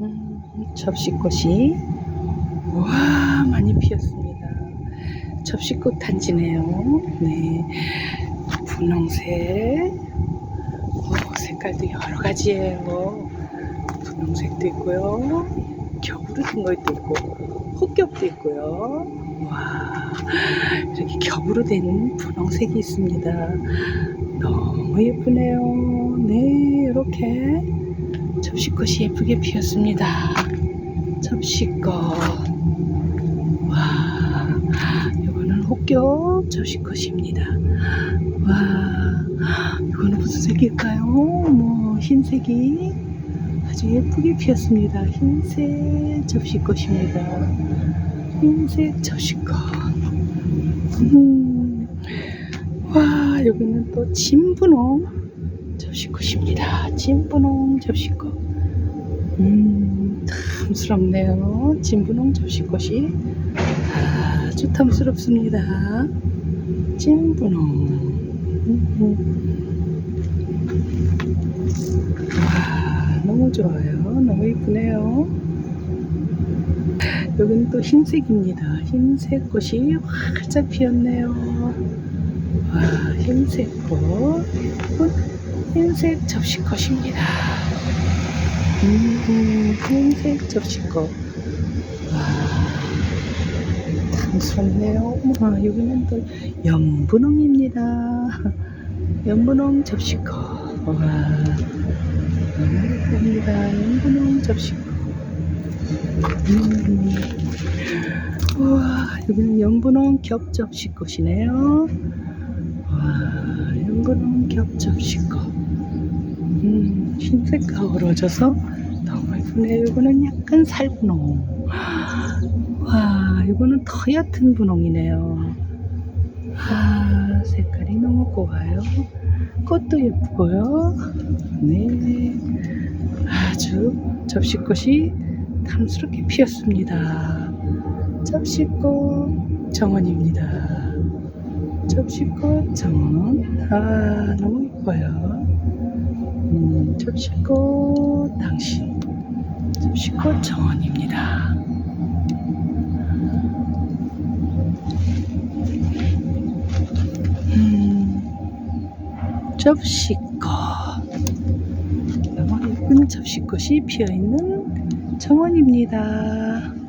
음, 접시꽃이 와 많이 피었습니다. 접시꽃 단지네요. 네, 분홍색, 어, 색깔도 여러 가지예요. 분홍색도 있고요, 겹으로 된 것도 있고, 혹겹도 있고요. 와, 이렇게 겹으로 된 분홍색이 있습니다. 너무 예쁘네요. 네, 이렇게 접시꽃이 예쁘게 피었습니다. 접시꽃. 와, 이거는 혹겹 접시꽃입니다. 와, 이거는 무슨 색일까요? 뭐, 흰색이 아주 예쁘게 피었습니다. 흰색 접시꽃입니다. 흰색 접시꽃. 음, 와, 여기는 또 진분홍 접시꽃입니다. 진분홍 접시꽃. 음, 탐스럽네요. 진분홍 접시꽃이 아주 탐스럽습니다. 음. 와, 너무 좋아요. 너무 이쁘네요. 여기는 또 흰색입니다. 흰색 꽃이 활짝 피었네요. 와, 흰색 꽃. 흰색 접시꽃입니다. 음, 흰색 접시꽃. 와, 탐스럽네요. 와, 여기는 또 연분홍입니다. 연분홍 접시꽃. 와, 너무 예쁩니다. 연분홍 접시꽃. 음, 우와, 여기는 연분홍 겹 접시꽃이네요. 와, 연분홍 겹 접시꽃. 음, 흰색과 어우러져서 너무 예쁘네요. 이거는 약간 살분홍. 와, 이거는 더 옅은 분홍이네요. 아, 색깔이 너무 고와요. 꽃도 예쁘고요. 네. 아주 접시꽃이 탐스럽게 피었습니다. 접시꽃 정원입니다. 접시꽃 정원. 아, 너무 예뻐요. 음, 접시꽃 당신. 접시꽃 정원입니다. 음, 접시꽃. 너무 예쁜 접시꽃이 피어 있는 정원입니다.